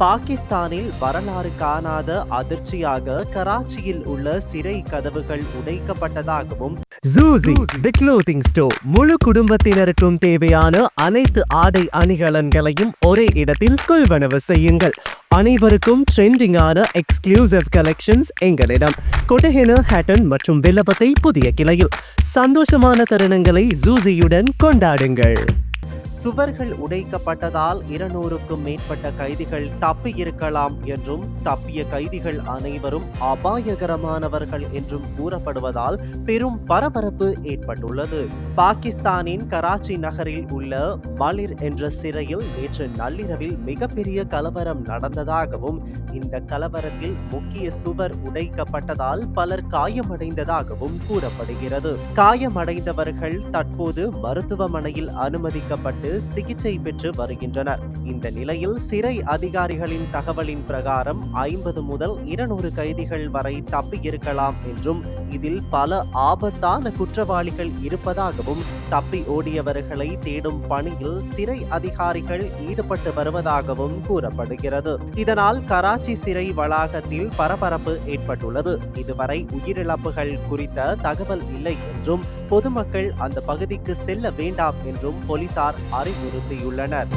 பாகிஸ்தானில் வரலாறு காணாத அதிர்ச்சியாக கராச்சியில் உள்ள சிறை கதவுகள் உடைக்கப்பட்டதாகவும் ஜூசி தி க்ளோத்திங் ஸ்டோர் முழு குடும்பத்தினருக்கும் தேவையான அனைத்து ஆடை அணிகலன்களையும் ஒரே இடத்தில் கொள்வனவு செய்யுங்கள். அனைவருக்கும் ட்ரெண்டிங்கான எக்ஸ்க்ளூசிவ் கலெக்ஷன்ஸ் எங்களிடம். கொட்டஹென ஹேட்டன் மற்றும் வில்லபத்தை புதிய கிளையில். சந்தோஷமான தருணங்களை ஜூசியுடன் கொண்டாடுங்கள். சுவர்கள் உடைக்கப்பட்டதால் இருநூறுக்கும் மேற்பட்ட கைதிகள் தப்பியிருக்கலாம் என்றும் தப்பிய கைதிகள் அனைவரும் அபாயகரமானவர்கள் என்றும் கூறப்படுவதால் பெரும் பரபரப்பு ஏற்பட்டுள்ளது. பாகிஸ்தானின் கராச்சி நகரில் உள்ள மலிர் என்ற சிறையில் நேற்று நள்ளிரவில் மிகப்பெரிய கலவரம் நடந்ததாகவும் இந்த கலவரத்தில் முக்கிய சுவர் உடைக்கப்பட்டதால் பலர் காயமடைந்ததாகவும் கூறப்படுகிறது. காயமடைந்தவர்கள் தற்போது மருத்துவமனையில் அனுமதிக்கப்பட்டு சிகிச்சை பெற்று வருகின்றனர். இந்த நிலையில் சிறை அதிகாரிகளின் தகவலின் பிரகாரம் ஐம்பது முதல் இருநூறு கைதிகள் வரை தப்பியிருக்கலாம் என்றும் இதில் பல ஆபத்தான குற்றவாளிகள் இருப்பதாகவும் தப்பி ஓடியவர்களை தேடும் பணியில் சிறை அதிகாரிகள் ஈடுபட்டு வருவதாகவும் கூறப்படுகிறது. இதனால் கராச்சி சிறை வளாகத்தில் பரபரப்பு ஏற்பட்டுள்ளது. இதுவரை உயிரிழப்புகள் குறித்த தகவல் இல்லை என்றும் பொதுமக்கள் அந்த பகுதிக்கு செல்ல வேண்டாம் என்றும் போலீசார் அறிவுறுத்தியுள்ளனர்.